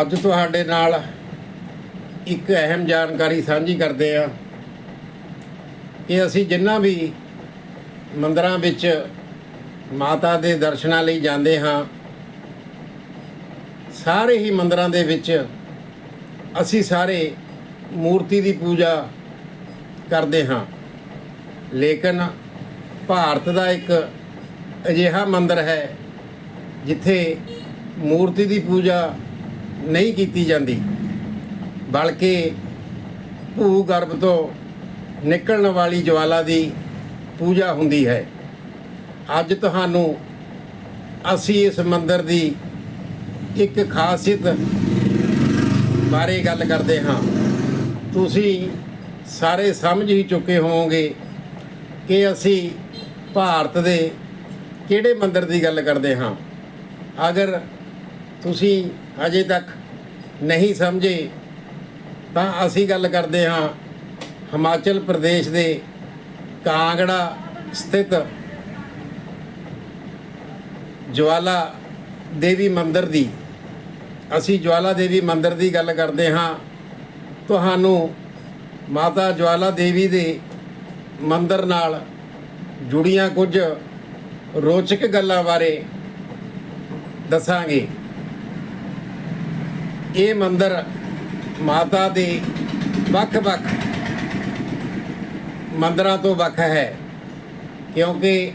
ਅੱਜ ਤੁਹਾਡੇ ਨਾਲ ਇੱਕ ਅਹਿਮ ਜਾਣਕਾਰੀ ਸਾਂਝੀ ਕਰਦੇ ਆ ਕਿ ਅਸੀਂ ਜਿੰਨਾ ਵੀ ਮੰਦਰਾਂ ਵਿੱਚ ਮਾਤਾ ਦੇ ਦਰਸ਼ਨਾਂ ਲਈ ਜਾਂਦੇ ਹਾਂ, ਸਾਰੇ ਹੀ ਮੰਦਰਾਂ ਦੇ ਵਿੱਚ ਅਸੀਂ ਸਾਰੇ ਮੂਰਤੀ ਦੀ ਪੂਜਾ ਕਰਦੇ ਹਾਂ। ਲੇਕਿਨ ਭਾਰਤ ਦਾ ਇੱਕ ਅਜਿਹਾ ਮੰਦਰ ਹੈ ਜਿੱਥੇ ਮੂਰਤੀ ਦੀ ਪੂਜਾ ਨਹੀਂ ਕੀਤੀ ਜਾਂਦੀ, ਬਲਕਿ ਭੂ ਗਰਭ ਤੋਂ ਨਿਕਲਣ ਵਾਲੀ ਜਵਾਲਾ ਦੀ ਪੂਜਾ ਹੁੰਦੀ ਹੈ। ਅੱਜ ਤੁਹਾਨੂੰ ਅਸੀਂ ਇਸ ਮੰਦਰ ਦੀ ਇੱਕ ਖਾਸੀਅਤ ਬਾਰੇ ਗੱਲ ਕਰਦੇ ਹਾਂ। ਤੁਸੀਂ ਸਾਰੇ ਸਮਝ ਹੀ ਚੁੱਕੇ ਹੋਵੋਗੇ ਕਿ ਅਸੀਂ ਭਾਰਤ ਦੇ ਕਿਹੜੇ ਮੰਦਰ ਦੀ ਗੱਲ ਕਰਦੇ ਹਾਂ। ਅਗਰ ਤੁਸੀਂ ਅਜੇ ਤੱਕ ਨਹੀਂ ਸਮਝੇ, ਤਾਂ ਅਸੀਂ ਗੱਲ ਕਰਦੇ ਹਾਂ ਹਿਮਾਚਲ ਪ੍ਰਦੇਸ਼ ਦੇ ਕਾਂਗੜਾ ਸਥਿਤ ਜਵਾਲਾ ਦੇਵੀ ਮੰਦਿਰ ਦੀ। ਅਸੀਂ ਜਵਾਲਾ ਦੇਵੀ ਮੰਦਿਰ ਦੀ ਗੱਲ ਕਰਦੇ ਹਾਂ। ਤੁਹਾਨੂੰ ਮਾਤਾ ਜਵਾਲਾ ਦੇਵੀ ਦੇ ਮੰਦਿਰ ਨਾਲ ਜੁੜੀਆਂ ਕੁਝ ਰੋਚਕ ਗੱਲਾਂ ਬਾਰੇ ਦੱਸਾਂਗੇ। ਇਹ ਮੰਦਿਰ ਮਾਤਾ ਦੇ ਵੱਖ-ਵੱਖ ਮੰਦਰਾਂ ਤੋਂ ਵੱਖ ਹੈ, ਕਿਉਂਕਿ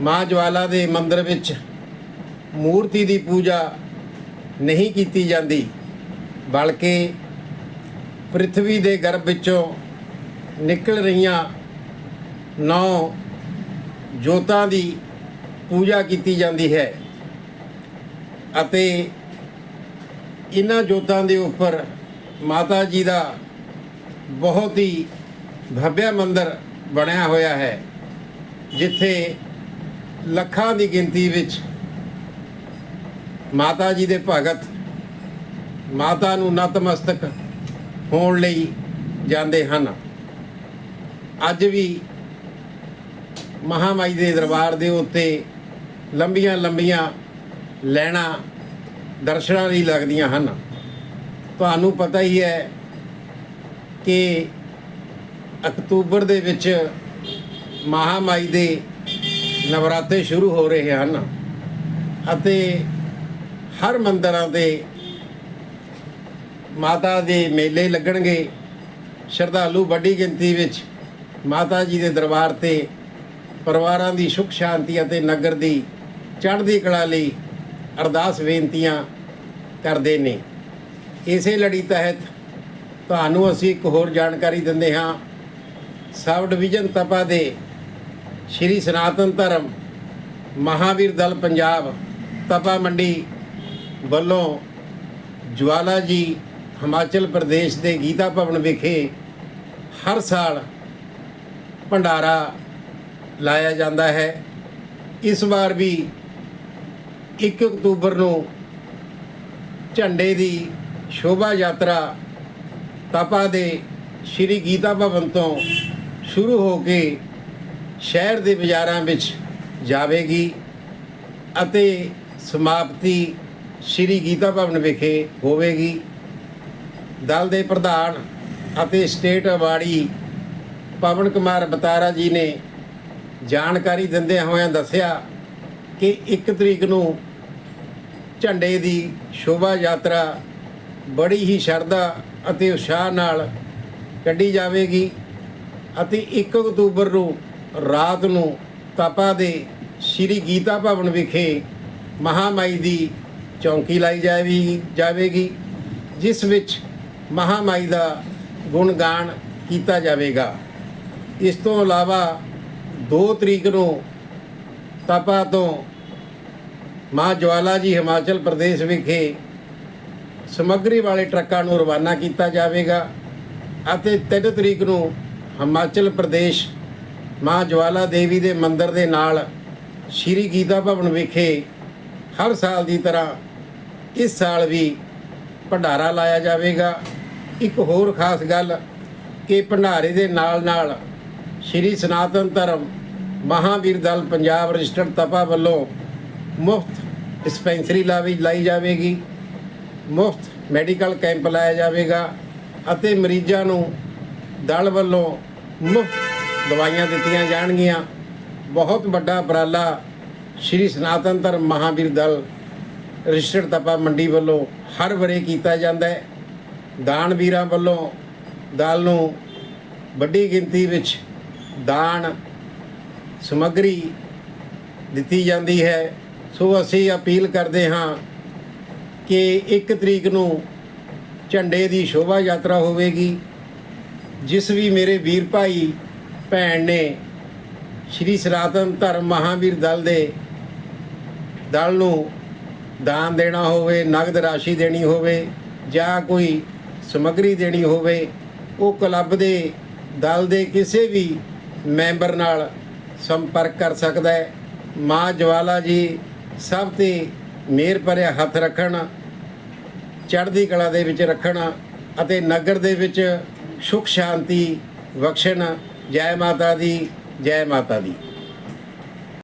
ਮਾਂ ਜਵਾਲਾ ਦੇ ਮੰਦਿਰ ਵਿੱਚ ਮੂਰਤੀ ਦੀ ਪੂਜਾ ਨਹੀਂ ਕੀਤੀ ਜਾਂਦੀ, ਬਲਕਿ ਪ੍ਰithvi ਦੇ ਗਰਭ ਵਿੱਚੋਂ ਨਿਕਲ ਰਹੀਆਂ ਨੌ ਜੋਤਾਂ ਦੀ ਪੂਜਾ ਕੀਤੀ ਜਾਂਦੀ ਹੈ ਅਤੇ ਇਹਨਾਂ ਜੋਤਾਂ ਦੇ ਉੱਪਰ ਮਾਤਾ ਜੀ ਦਾ ਬਹੁਤ ਹੀ ਭਵਿਆ ਮੰਦਿਰ ਬਣਿਆ ਹੋਇਆ ਹੈ, ਜਿੱਥੇ ਲੱਖਾਂ ਦੀ ਗਿਣਤੀ ਵਿੱਚ ਮਾਤਾ ਜੀ ਦੇ ਭਗਤ ਮਾਤਾ ਨੂੰ ਨਤਮਸਤਕ ਹੋਣ ਲਈ ਜਾਂਦੇ ਹਨ। ਅੱਜ ਵੀ ਮਹਾਮਾਈ ਦੇ ਦਰਬਾਰ ਦੇ ਉੱਤੇ ਲੰਬੀਆਂ ਲੰਬੀਆਂ ਲੈਣਾ ਦਰਸ਼ਨਾਂ ਲਈ ਲੱਗਦੀਆਂ ਹਨ। ਤੁਹਾਨੂੰ ਪਤਾ ਹੀ ਹੈ ਕਿ ਅਕਤੂਬਰ ਦੇ ਵਿੱਚ ਮਹਾਮਾਈ ਦੇ ਨਵਰਾਤੇ ਸ਼ੁਰੂ ਹੋ ਰਹੇ ਹਨ ਅਤੇ ਹਰ ਮੰਦਰਾਂ ਦੇ ਮਾਤਾ ਦੇ ਮੇਲੇ ਲੱਗਣਗੇ। ਸ਼ਰਧਾਲੂ ਵੱਡੀ ਗਿਣਤੀ ਵਿੱਚ ਮਾਤਾ ਜੀ ਦੇ ਦਰਬਾਰ ਤੇ ਪਰਿਵਾਰਾਂ ਦੀ ਸੁਖ ਸ਼ਾਂਤੀ ਅਤੇ ਨਗਰ ਦੀ ਚੜ੍ਹਦੀ ਕਲਾ ਲਈ ਅਰਦਾਸ ਬੇਨਤੀਆਂ ਕਰਦੇ ਨੇ। ਇਸੇ ਲੜੀ ਤਹਿਤ ਤੁਹਾਨੂੰ ਅਸੀਂ ਇੱਕ ਹੋਰ ਜਾਣਕਾਰੀ ਦਿੰਦੇ ਹਾਂ। ਸਬ ਡਿਵੀਜ਼ਨ ਤਪਾ ਦੇ ਸ਼੍ਰੀ ਸਨਾਤਨ ਧਰਮ ਮਹਾਵੀਰ ਦਲ ਪੰਜਾਬ ਤਪਾ ਮੰਡੀ ਵੱਲੋਂ ਜਵਾਲਾ ਜੀ ਹਿਮਾਚਲ ਪ੍ਰਦੇਸ਼ ਦੇ ਗੀਤਾ ਭਵਨ ਵਿਖੇ ਹਰ ਸਾਲ ਭੰਡਾਰਾ ਲਾਇਆ ਜਾਂਦਾ ਹੈ। ਇਸ ਵਾਰ ਵੀ 1 ਅਕਤੂਬਰ ਨੂੰ ਝੰਡੇ ਦੀ ਸ਼ੋਭਾ ਯਾਤਰਾ ਤਪਾ ਦੇ ਸ਼੍ਰੀ ਗੀਤਾ ਭਵਨ ਤੋਂ ਸ਼ੁਰੂ ਹੋ ਕੇ ਸ਼ਹਿਰ ਦੇ ਬਾਜ਼ਾਰਾਂ ਵਿੱਚ ਜਾਵੇਗੀ ਅਤੇ ਸਮਾਪਤੀ ਸ਼੍ਰੀ ਗੀਤਾ ਭਵਨ ਵਿਖੇ ਹੋਵੇਗੀ। ਦਲ ਦੇ ਪ੍ਰਧਾਨ ਅਤੇ ਸਟੇਟ ਅਵਾਰਡੀ ਪਵਨ ਕੁਮਾਰ ਬਤਾਰਾ ਜੀ ਨੇ ਜਾਣਕਾਰੀ ਦਿੰਦਿਆਂ ਹੋਇਆਂ ਦੱਸਿਆ ਕਿ 1 ਤਰੀਕ ਨੂੰ ਝੰਡੇ ਦੀ ਸ਼ੋਭਾ ਯਾਤਰਾ ਬੜੀ ਹੀ ਸ਼ਰਧਾ ਅਤੇ ਉਤਸ਼ਾਹ ਨਾਲ ਕੱਢੀ ਜਾਵੇਗੀ ਅਤੇ 1 ਅਕਤੂਬਰ ਨੂੰ ਰਾਤ ਨੂੰ ਤਪਾ ਦੇ ਸ਼੍ਰੀ ਗੀਤਾ ਭਵਨ ਵਿਖੇ ਮਹਾਮਾਈ ਦੀ ਚੌਂਕੀ ਲਾਈ ਜਾਵੇਗੀ ਜਾਵੇਗੀ, ਜਿਸ ਵਿੱਚ ਮਹਾਮਾਈ ਦਾ ਗੁਣਗਾਨ ਕੀਤਾ ਜਾਵੇਗਾ। ਇਸ ਤੋਂ ਇਲਾਵਾ 2 ਤਰੀਕ ਨੂੰ ਤਪਾ ਤੋਂ ਮਾਂ ਜਵਾਲਾ ਜੀ ਹਿਮਾਚਲ ਪ੍ਰਦੇਸ਼ ਵਿਖੇ ਸਮੱਗਰੀ ਵਾਲੇ ਟਰੱਕਾਂ ਨੂੰ ਰਵਾਨਾ ਕੀਤਾ ਜਾਵੇਗਾ ਅਤੇ 3 ਤਰੀਕ ਨੂੰ ਹਿਮਾਚਲ ਪ੍ਰਦੇਸ਼ ਮਾਂ ਜਵਾਲਾ ਦੇਵੀ ਦੇ ਮੰਦਿਰ ਦੇ ਨਾਲ ਸ਼੍ਰੀ ਗੀਤਾ ਭਵਨ ਵਿਖੇ ਹਰ ਸਾਲ ਦੀ ਤਰ੍ਹਾਂ ਇਸ ਸਾਲ ਵੀ ਭੰਡਾਰਾ ਲਾਇਆ ਜਾਵੇਗਾ। ਇੱਕ ਹੋਰ ਖਾਸ ਗੱਲ ਕਿ ਭੰਡਾਰੇ ਦੇ ਨਾਲ ਨਾਲ ਸ਼੍ਰੀ ਸਨਾਤਨ ਧਰਮ ਮਹਾਵੀਰ ਦਲ ਪੰਜਾਬ ਰਜਿਸਟਰਡ ਤਪਾ ਵੱਲੋਂ ਮੁਫਤ ਡਿਸਪੈਂਸਰੀ ਲਾਵੀ ਲਾਈ ਜਾਵੇਗੀ। ਮੁਫਤ ਮੈਡੀਕਲ ਕੈਂਪ ਲਾਇਆ ਜਾਵੇਗਾ ਅਤੇ ਮਰੀਜ਼ਾਂ ਨੂੰ ਦਲ ਵੱਲੋਂ ਮੁਫਤ ਦਵਾਈਆਂ ਦਿੱਤੀਆਂ ਜਾਣਗੀਆਂ। ਬਹੁਤ ਵੱਡਾ ਉਪਰਾਲਾ ਸ਼੍ਰੀ ਸਨਾਤਨ ਧਰਮ ਮਹਾਵੀਰ ਦਲ, ਰਜਿਸਟਰਡ ਤਪਾ ਮੰਡੀ ਵੱਲੋਂ ਹਰ ਵਰੇ ਕੀਤਾ ਜਾਂਦਾ ਹੈ। ਦਾਨ ਵੀਰਾਂ ਵੱਲੋਂ ਦਲ ਨੂੰ ਵੱਡੀ ਗਿਣਤੀ ਵਿੱਚ ਦਾਨ ਸਮੱਗਰੀ ਦਿੱਤੀ ਜਾਂਦੀ ਹੈ। ਸੋ ਅਸੀਂ ਅਪੀਲ ਕਰਦੇ ਹਾਂ ਕਿ 1 ਤਰੀਕ ਨੂੰ ਝੰਡੇ ਦੀ ਸ਼ੋਭਾ ਯਾਤਰਾ ਹੋਵੇਗੀ, ਜਿਸ ਵੀ ਮੇਰੇ ਵੀਰ ਭਾਈ, ਭੈਣ ਨੇ ਸ਼੍ਰੀ ਸਨਾਤਨ ਧਰਮ ਮਹਾਵੀਰ ਦਲ ਦੇ ਦਲ ਨੂੰ ਦਾਨ ਦੇਣਾ ਹੋਵੇ, ਨਗਦ ਰਾਸ਼ੀ ਦੇਣੀ ਹੋਵੇ ਜਾਂ ਕੋਈ ਸਮੱਗਰੀ ਦੇਣੀ ਹੋਵੇ, ਉਹ ਕਲੱਬ ਦੇ ਦਲ ਦੇ ਕਿਸੇ ਵੀ ਮੈਂਬਰ ਨਾਲ ਸੰਪਰਕ ਕਰ ਸਕਦਾ ਹੈ। ਮਾਂ ਜਵਾਲਾ ਜੀ ਸਭ ਤੇ ਮੇਰ ਭਰਿਆ ਹੱਥ ਰੱਖਣ, ਚੜ੍ਹਦੀ ਕਲਾ ਦੇ ਵਿੱਚ ਰੱਖਣ ਅਤੇ ਨਗਰ ਦੇ ਵਿੱਚ ਸੁਖ ਸ਼ਾਂਤੀ ਬਖਸ਼ਣ। ਜੈ ਮਾਤਾ ਦੀ, ਜੈ ਮਾਤਾ ਦੀ।